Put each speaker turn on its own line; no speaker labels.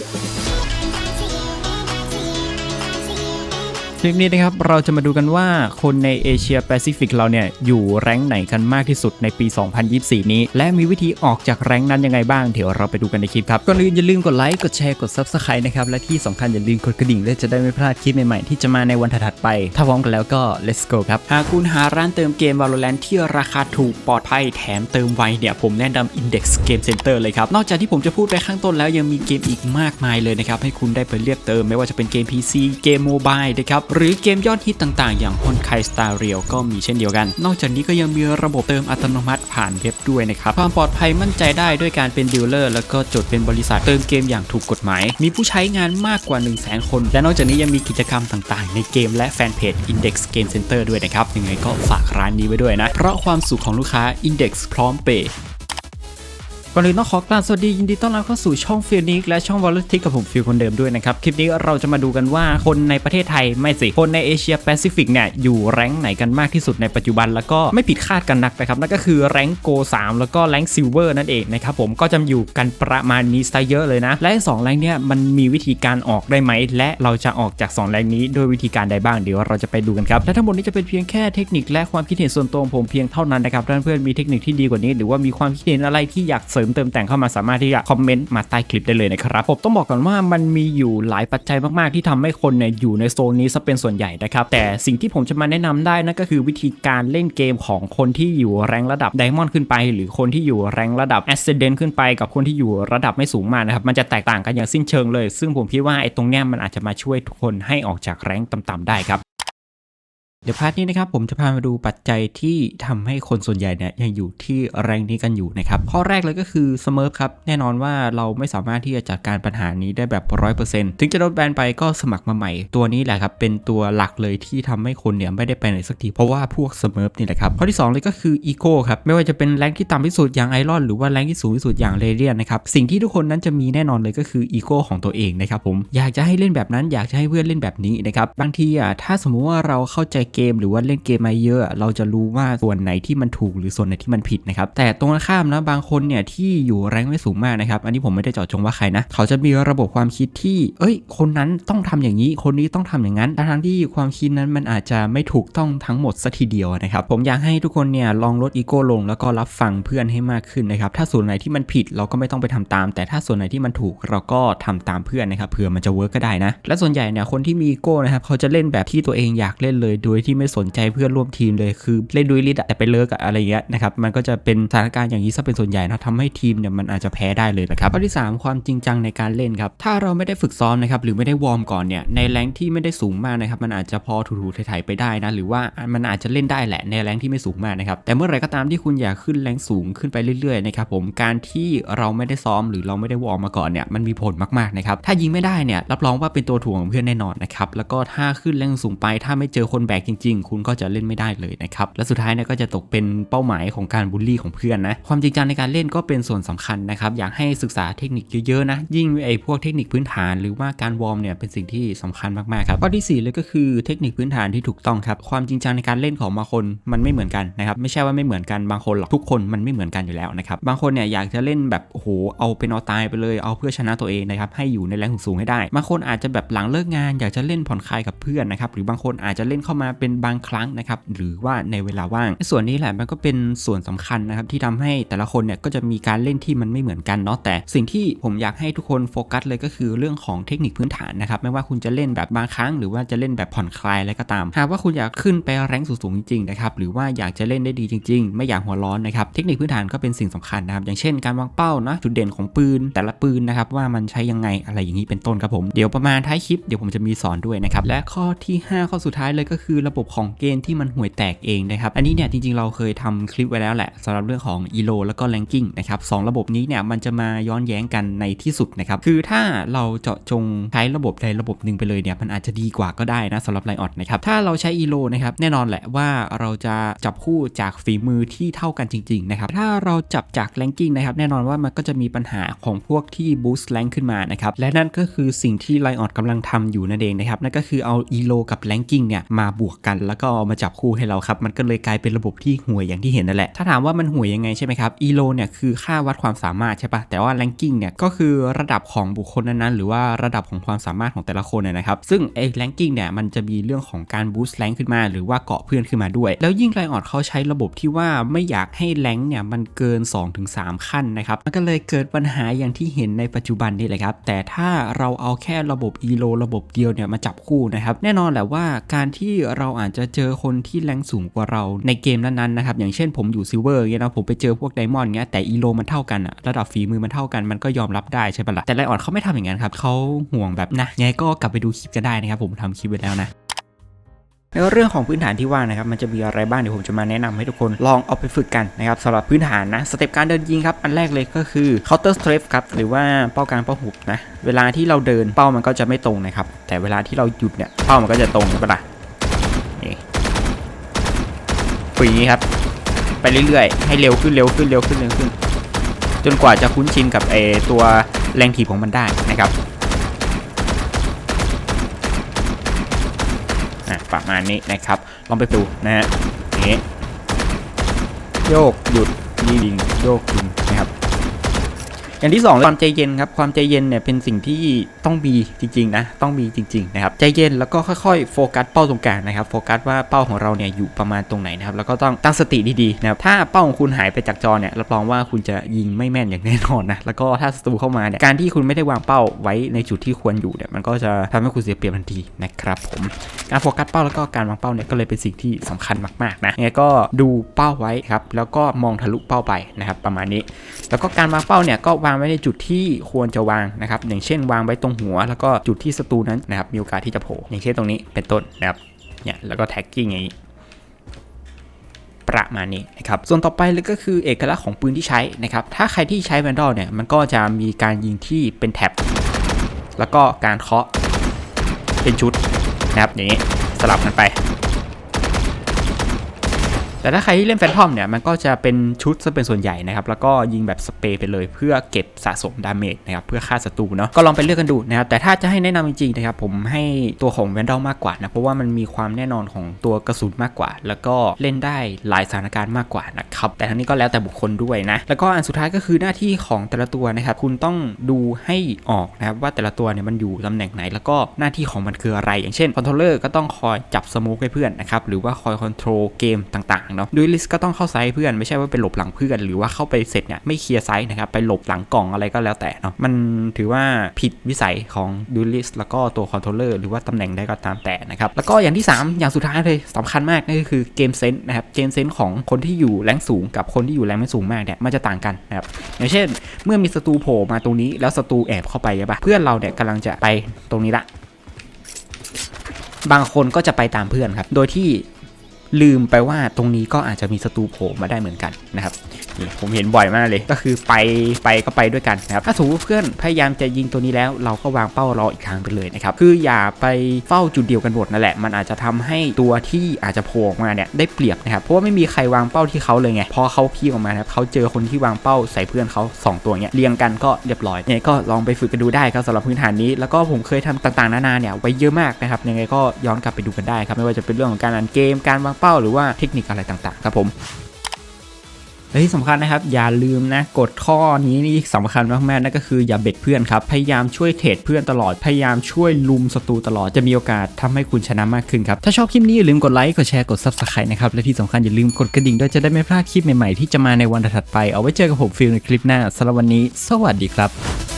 Yeah. คลิปนี้นะครับเราจะมาดูกันว่าคนในเอเชียแปซิฟิกเราเนี่ยอยู่แรงไหนกันมากที่สุดในปี 2024 นี้ และมีวิธีออกจากแรงนั้นยังไงบ้างเดี๋ยวเราไปดูกันในคลิปครับก่อนอื่นอย่าลืมกดไลค์กดแชร์กด Subscribe นะครับและที่สำคัญอย่าลืมกดกระดิ่งเพื่อจะได้ไม่พลาดคลิปใหม่ๆที่จะมาในวันถัดๆไป ถ้าพร้อมกันแล้วก็ let's go ครับหากคุณหาร้านเติมเกม Valorant ที่ราคาถูกปลอดภัยแถมเติมไวเนี่ยผมแนะนำ Index Game Center เลยครับนอกจากที่ผมจะพูดไปข้างต้นแล้วยังมีเกมอีกมากมายเลยนะครับให้คุณได้ไปเลือกเติม ไม่ว่าจะเป็นเกม PC เกมโมบายนะครับหรือเกมยอดฮิตต่างๆ อย่าง Honkai Star Rail ก็มีเช่นเดียวกัน นอกจากนี้ก็ยังมีระบบเติมอัตโนมัติผ่านเว็บด้วยนะครับ ความปลอดภัยมั่นใจได้ด้วยการเป็นดีลเลอร์แล้วก็จดเป็นบริษัทเติมเกมอย่างถูกกฎหมาย มีผู้ใช้งานมากกว่า 1 0 0 0 0แคน และนอกจากนี้ยังมีกิจกรรมต่างๆ ในเกมและแฟนเพจ Index Game Center ด้วยนะครับยังไงก็ฝากร้านนี้ไว้ด้วยนะเพราะความสุขของลูกค้า Index พร้อมเปย์ ก่อนอื่นต้องขอกราบสวัสดียินดีต้อนรับเข้าสู่ช่องฟิลนิกและช่องวอลเลติกกับผมฟิลคนเดิมด้วยนะครับ คลิปนี้เราจะมาดูกันว่าคนในประเทศไทยไม่สิ คนในเอเชียแปซิฟิกเนี่ยอยู่แรงไหนกันมากที่สุดในปัจจุบันแล้วก็ไม่ผิดคาดกันนักนะครับ นั่นก็คือแรงโก 3 แล้วก็แรงซิลเวอร์นั่นเองนะครับผมก็จะอยู่กันประมาณนี้ซะเยอะเลยนะ และ2แรงเนี่ยมันมีวิธีการออกได้ไหมและเราจะออกจาก 2 แรงนี้ด้วยวิธีการใดบ้างเดี๋ยวเราจะไปดูกันครับและทั้งหมดนี้จะเป็นเพียงแค่เทคนิคและความคิดเห็นส่วนตัวของผมเพียงเท่านั้นนะครับเพื่อนๆมีเทคนิคที่ดีกว่านี้ หรือว่ามีความคิดเห็นอะไรที่อยากเสริมเติมแต่งเข้ามาสามารถที่จะคอมเมนต์มาใต้คลิปได้เลยนะครับผมต้องบอกก่อนว่ามันมีอยู่หลายปัจจัยมากๆ ที่ทำให้คนเนี่ยอยู่ในโซนนี้ซะเป็นส่วนใหญ่นะครับแต่สิ่งที่ผมจะมาแนะนำได้นั่นก็คือวิธีการเล่นเกมของคนที่อยู่แรงระดับไดมอนด์ขึ้นไป หรือคนที่อยู่แรงระดับแอสเซเดนต์ขึ้นไป กับคนที่อยู่ระดับไม่สูงมากนะครับมันจะแตกต่างกันอย่างสิ้นเชิงเลย ซึ่งผมคิดว่าไอ้ตรงเนี้ยมันอาจจะมาช่วยทุกคนให้ออกจากแรงต่ำๆได้ครับ เดี๋ยวพาร์ทนี้นะครับผมจะพามาดูปัจจัยที่ทำให้คนส่วนใหญ่เนี่ยยังอยู่ที่แรงนี้กันอยู่นะครับข้อแรกเลยก็คือสมิร์ฟครับแน่นอนว่าเราไม่สามารถที่จะจัดการปัญหานี้ได้แบบ100%ถึงจะโดนแบนไปก็สมัครมาใหม่ ตัวนี้แหละครับเป็นตัวหลักเลยที่ทำให้คนเนี่ยไม่ได้ไปไหนสักทีเพราะว่าพวกสมิร์ฟนี่แหละครับข้อที่ 2 เลยก็คืออีโก้ครับไม่ว่าจะเป็นแรงที่ต่ำที่สุดอย่างไอรอนหรือว่าแรงที่สูงที่สุดอย่างเรเดียนนะครับสิ่งที่ทุกคนนั้นจะมีแน่นอนเลยก็คืออีโก้ของตัวเองนะครับผมอยากจะให้เล่นแบบนั้นอยากจะให้เพื่อนเล่นแบบนี้นะครับบางทีอะถ้าสมมุติว่าเราเข้าใจเกมหรือว่าเล่นเกมมาเยอะ เราจะรู้ว่าส่วนไหนที่มันถูกหรือส่วนไหนที่มันผิดนะครับแต่ตรงข้ามนะบางคนเนี่ยที่อยู่แรงไม่สูงมากนะครับอันนี้ผมไม่ได้เจาะจงว่าใครนะเขาจะมีระบบความคิดที่ เอ้ย คนนั้นต้องทำอย่างนี้ คนนี้ต้องทำอย่างนั้นทั้งที่ความคิดนั้นมันอาจจะไม่ถูกต้องทั้งหมดสัทีเดียวนะครับผมอยากให้ทุกคนเนี่ยลองลดอีโก้ลง แล้วก็รับฟังเพื่อนให้มากขึ้นนะครับถ้าส่วนไหนที่มันผิดเราก็ไม่ต้องไปทำตาม แต่ถ้าส่วนไหนที่มันถูกเราก็ทำตามเพื่อนนะครับเผื่อมันจะเวิร์กก็ได้นะและส่วนใหญ่เนี่ยคนที่มีอีโก้นะครับเขาจะเล่นแบบที่ตัวเองอยากเล่นเลยโดยที่ไม่สนใจเพื่อนร่วมทีมเลยคือเล่นด้วยลิดแต่ไปเลิกอะอะไรเงี้ยนะครับมันก็จะเป็นสถานการณ์อย่างนี้ซะเป็นส่วนใหญ่นะทำให้ทีมเนี่ยมันอาจจะแพ้ได้เลยนะครับข้อที่ 3 ความจริงจังในการเล่นครับถ้าเราไม่ได้ฝึกซ้อมนะครับหรือไม่ได้วอร์มก่อนเนี่ยในแรงที่ไม่ได้สูงมากนะครับมันอาจจะพอถูๆไถๆไปได้นะหรือว่ามันอาจจะเล่นได้แหละในแรงที่ไม่สูงมากนะครับแต่เมื่อไรก็ตามที่คุณอยากขึ้นแรงสูงขึ้นไปเรื่อยๆนะครับผมการที่เราไม่ได้ซ้อมหรือเราไม่ได้วอร์มมาก่อนเนี่ยมันมีผลมากๆนะครับถ้ายิงไม่ได้เนี่ยรับรองว่าเป็นตัวถ่วงเพื่อนแน่นอนนะครับแล้วก็ถ้าขึ้นแรงสูงไปถ้าไม่เจอคนแบกจริง ๆ คุณก็จะเล่นไม่ได้เลยนะครับและสุดท้ายเนี่ยก็จะตกเป็นเป้าหมายของการบูลลี่ของเพื่อนนะความจริงจังในการเล่นก็เป็นส่วนสำคัญนะครับอยากให้ศึกษาเทคนิคเยอะๆนะยิ่งไอ้พวกเทคนิคพื้นฐานหรือว่าการวอร์มเนี่ยเป็นสิ่งที่สำคัญมากๆครับข้อที่4เลยก็คือเทคนิคพื้นฐานที่ถูกต้องครับความจริงจังในการเล่นของบางคนมันไม่เหมือนกันนะครับไม่ใช่ว่าไม่เหมือนกันบางคนหรอกทุกคนมันไม่เหมือนกันอยู่แล้วนะครับบางคนเนี่ยอยากจะเล่นแบบโอ้โหเอาเป็นเอาตายไปเลยเอาเพื่อชนะตัวเองนะครับให้อยู่ในแรงสูงให้ได้บางคนอาจจะแบบหลังเลิกงานอยากจะเล่นผ่อนคลายกับเพื่อนนะครับหรือบางคนอาจจะเล่นเข้ามาเป็นบางครั้งนะครับหรือว่าในเวลาว่าง ส่วนนี้แหละมันก็เป็นส่วนสำคัญนะครับที่ทำให้แต่ละคนเนี่ยก็จะมีการเล่นที่มันไม่เหมือนกันเนาะแต่ สิ่งที่ผมอยากให้ทุกคนโฟกัสเลยก็คือเรื่องของเทคนิคพื้นฐานนะครับไม่ว่าคุณจะเล่นแบบบางครั้ง หรือว่าจะเล่นแบบผ่อนคลายอะไรก็ตาม หากว่าคุณอยากขึ้นไปแรงสูงจริงๆนะครับหรือว่าอยากจะเล่นได้ดีจริง ๆ ไม่อยากหัวร้อนนะครับเทคนิคพื้นฐานก็เป็นสิ่งสำคัญนะครับอย่างเช่นการวางเป้านะจุดเด่นของปืน แต่ละปืนนะครับว่ามันใช้ยังไงอะไรอย่างนี้เป็นต้นครับผมเดี๋ยวประมาณท้ายคลิปเดี๋ยวผมจะมีสอนด้วยนะครับและข้อที่ 5 ข้อสุดท้ายเลยก็คือระบบของเกณฑ์ที่มันห่วยแตกเองนะครับ อันนี้เนี่ยจริง ๆ เราเคยทำคลิปไว้แล้วแหละสำหรับเรื่องของ ELO แล้วก็ Ranking นะครับสองระบบนี้เนี่ยมันจะมาย้อนแย้งกันในที่สุดนะครับคือถ้าเราเจาะจงใช้ระบบใดระบบหนึ่งไปเลยเนี่ยมันอาจจะดีกว่าก็ได้นะสำหรับไลออดนะครับถ้าเราใช้ ELO นะครับแน่นอนแหละว่าเราจะจับคู่จากฝีมือที่เท่ากันจริงๆนะครับถ้าเราจับจาก Ranking นะครับแน่นอนว่ามันก็จะมีปัญหาของพวกที่ boost rank ขึ้นมานะครับและนั่นก็คือสิ่งที่ไลออดกำลังทำอยู่นั่นเองนะครับนั่นก็คือเอา ELO กับ Ranking เนี่ยมาบวกกัน แล้วก็เอามาจับคู่ให้เราครับ มันก็เลยกลายเป็นระบบที่ห่วยอย่างที่เห็นนั่นแหละ ถ้าถามว่ามันห่วยยังไงใช่ไหมครับอีโลเนี่ยคือค่าวัดความสามารถใช่ปะแต่ว่าแรงกิ้งเนี่ยก็คือระดับของบุคคลนั้นๆ หรือว่าระดับของความสามารถของแต่ละคนเนี่ยนะครับ ซึ่งไอ้แรงกิ้งเนี่ยมันจะมีเรื่องของการบูสต์แรงขึ้นมา หรือว่าเกาะเพื่อนขึ้นมาด้วย แล้วยิ่งไลออดเขาใช้ระบบที่ว่าไม่อยากให้แรงเนี่ยมันเกิน 2-3 ขั้นนะครับมันก็เลยเกิดปัญหาอย่างที่เห็นในปัจจุบันนี่แหละครับแต่ถ้าเราเอาแค่ระบบอีโลระบบเดียวเนี่ยมาจับคู่นะครับแน่นอนแหละว่าการที่เราราอาจจะเจอคนที่แรงสูงกว่าเราในเกมนั้นๆนะครับอย่างเช่นผมอยู่ซิลเวอร์เงี้ยนะผมไปเจอพวกไดมอนด์เงี้ยแต่อีโลมันเท่ากันอะระดับฝีมือมันเท่ากันมันก็ยอมรับได้ใช่ปะล่ะแต่ไลออดเขาไม่ทำอย่างนั้นครับเขาห่วงแบบนะไงก็กลับไปดูคลิปกันได้นะครับผมทำคลิปไว้แล้วนะแล้วเรื่องของพื้นฐานที่ว่านะครับมันจะมีอะไรบ้างเดี๋ยวผมจะมาแนะนำให้ทุกคนลองเอาไปฝึกกันนะครับสำหรับพื้นฐานนะสเต็ปการเดินยิงครับอันแรกเลยก็คือ counter strafe ครับหรือว่าเป้ากลางเป้าหุบนะเวลาที่เราเดินเป้ามันก็จะไม่ตรงนะครับแต่เวลาที่เราหยุดเนี่ยเป้ามันก็จะตรงใช่ปะล่ะนี่ ฝรีนี้ครับ ไปเรื่อยๆ ให้เร็วขึ้นเร็วขึ้นเร็วขึ้นเร็วขึ้น จนกว่าจะคุ้นชินกับไอตัวแรงถีบของมันได้นะครับอะประมาณนี้นะครับ ลองไปดูนะฮะนี้โยกหยุดยิงโยกยิงนะครับ อย่างที่สองความใจเย็นครับความใจเย็นเนี่ยเป็นสิ่งที่ต้องมีจริงๆนะต้องมีจริงๆนะครับใจเย็นแล้วก็ค่อยๆโฟกัสเป้าตรงกลางนะครับโฟกัสว่าเป้าของเราเนี่ยอยู่ประมาณตรงไหนนะครับแล้วก็ต้องตั้งสติดีๆนะครับถ้าเป้าของคุณหายไปจากจอเนี่ยรับรองว่าคุณจะยิงไม่แม่นอย่างแน่นอนนะแล้วก็ถ้าศัตรูเข้ามาเนี่ยการที่คุณไม่ได้วางเป้าไว้ในจุดที่ควรอยู่เนี่ยมันก็จะทำให้คุณเสียเปรียบทันทีนะครับผมการโฟกัสเป้าแล้วก็การวางเป้าเนี่ยก็เลยเป็นสิ่งที่สำคัญมากๆนะยังไงก็ดูเป้าไว้ครับแล้วก็มองทะลุเป้าไปนะครับประมาณนี้ แล้วก็การวางเป้าเนี่ยก็วางไว้ในจุดที่ควรจะวางนะครับอย่างเช่นวางไว้ตรงหัว แล้วก็จุดที่ศัตรูนั้นนะครับมีโอกาสที่จะโผล่อย่างเช่นตรงนี้เป็นต้นนะครับเนี่ยแล้วก็แท็กกิ้งอย่างนี้ประมาณนี้นะครับส่วนต่อไปเลยก็คือเอกลักษณ์ของปืนที่ใช้นะครับถ้าใครที่ใช้แวนดอลเนี่ยมันก็จะมีการยิงที่เป็นแท็บแล้วก็การเคาะเป็นชุดนะครับอย่างนี้สลับกันไป แต่ถ้าใครที่เล่นแฟนทอมเนี่ยมันก็จะเป็นชุดซะเป็นส่วนใหญ่นะครับ แล้วก็ยิงแบบสเปรย์ไปเลย เพื่อเก็บสะสมดาเมจนะครับเพื่อฆ่าศัตรูเนาะก็ลองไปเลือกกันดูนะครับแต่ถ้าจะให้แนะนำจริงๆนะครับผมให้ตัวของแวนดอลมากกว่านะเพราะว่ามันมีความแน่นอนของตัวกระสุนมากกว่า แล้วก็เล่นได้หลายสถานการณ์มากกว่านะครับแต่ทั้งนี้ก็แล้วแต่บุคคลด้วยนะแล้วก็อันสุดท้ายก็คือหน้าที่ของแต่ละตัวนะครับคุณต้องดูให้ออกนะครับว่าแต่ละตัวเนี่ยมันอยู่ตำแหน่งไหน แล้วก็หน้าที่ของมันคืออะไร อย่างเช่นคอนโทรลเลอร์ก็ต้องคอยจับสโมกให้เพื่อนนะครับหรือว่าคอยคอนโทรลเกมต่างๆเนาะดูลิสก็ต้องเข้าไซส์เพื่อนไม่ใช่ว่าไปหลบหลังเพื่อน หรือว่าเข้าไปเสร็จเนี่ยไม่เคลียร์ไซส์นะครับไปหลบหลังกล่องอะไรก็แล้วแต่เนาะมันถือว่าผิดวิสัยของดูลิสแล้วก็ตัวคอนโทรลเลอร์หรือว่าตำแหน่งใดก็ตามแต่นะครับแล้วก็อย่างที่ 3 อย่างสุดท้ายเลยสำคัญมากนั่นก็คือเกมเซนส์นะครับเกมเซนส์ของคนที่อยู่แรงสูงกับคนที่อยู่แรงไม่สูงมากเนี่ยมันจะต่างกันนะครับอย่างเช่น เมื่อมีศัตรูโผล่มาตรงนี้แล้วศัตรูแอบเข้าไปใช่ปะเพื่อนเราเนี่ยกำลังจะไปตรงนี้ละบางคนก็จะไปตามเพื่อนครับ โดยที่ ลืมไปว่าตรงนี้ก็อาจจะมีศัตรูโผล่มาได้เหมือนกันนะครับนี่ผมเห็นบ่อยมากเลยก็คือไปไปก็ไปด้วยกันนะครับถ้าสมมติเพื่อนพยายามจะยิงตัวนี้แล้วเราก็วางเป้ารออีกทางไปเลยนะครับคืออย่าไปเฝ้าจุดเดียวกันหมดนั่นแหละ มันอาจจะทำให้ตัวที่อาจจะโผล่มาเนี่ยได้เปรียบนะครับเพราะว่าไม่มีใครวางเป้าที่เขาเลยไงพอเขาพีกออกมาครับเขาเจอคนที่วางเป้าใส่เพื่อนเขาสองตัวเนี้ยเรียงกันก็เรียบร้อยยังไงก็ลองไปฝึกกันดูได้ครับสำหรับพื้นฐานนี้ แล้วก็ผมเคยทำต่างๆนานาเนี่ยไว้เยอะมากนะครับยังไงก็ย้อนกลับไปดูกันได้ครับไม่ว่าจะเป็นเรื่องของการอ่านเกมการวางเป้าหรือว่าเทคนิคอะไรต่างๆ ครับผมและที่สำคัญนะครับ อย่าลืมนะกฎข้อนี้นี่สำคัญมากๆนั่นก็คืออย่าเบ็ดเพื่อนครับ พยายามช่วยเทรดเพื่อนตลอด พยายามช่วยลุมศัตรูตลอดจะมีโอกาสทำให้คุณชนะมากขึ้นครับ ถ้าชอบคลิปนี้อย่าลืมกดไลค์กดแชร์กด subscribe นะครับ และที่สำคัญอย่าลืมกดกระดิ่งด้วยจะได้ไม่พลาดคลิปใหม่ๆที่จะมาในวันถัดไปเอาไว้เจอกับผมฟิลในคลิปหน้าสำหรับวันนี้ สวัสดีครับ